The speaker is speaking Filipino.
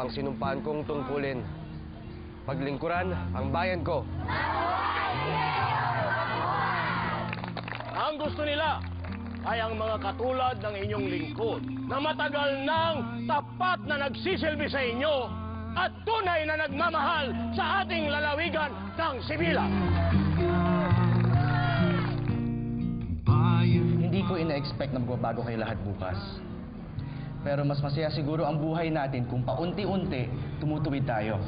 ang sinumpaan kong tungkulin. Paglingkuran ang bayan ko. Ang gusto nila ay ang mga katulad ng inyong lingkod na matagal nang tapat na nagsisilbi sa inyo at tunay na nagmamahal sa ating lalawigan ng Sibilan. Hindi ko ina-expect na magbabago kayo lahat bukas. Pero mas masaya siguro ang buhay natin kung paunti-unti tumutuwid tayo.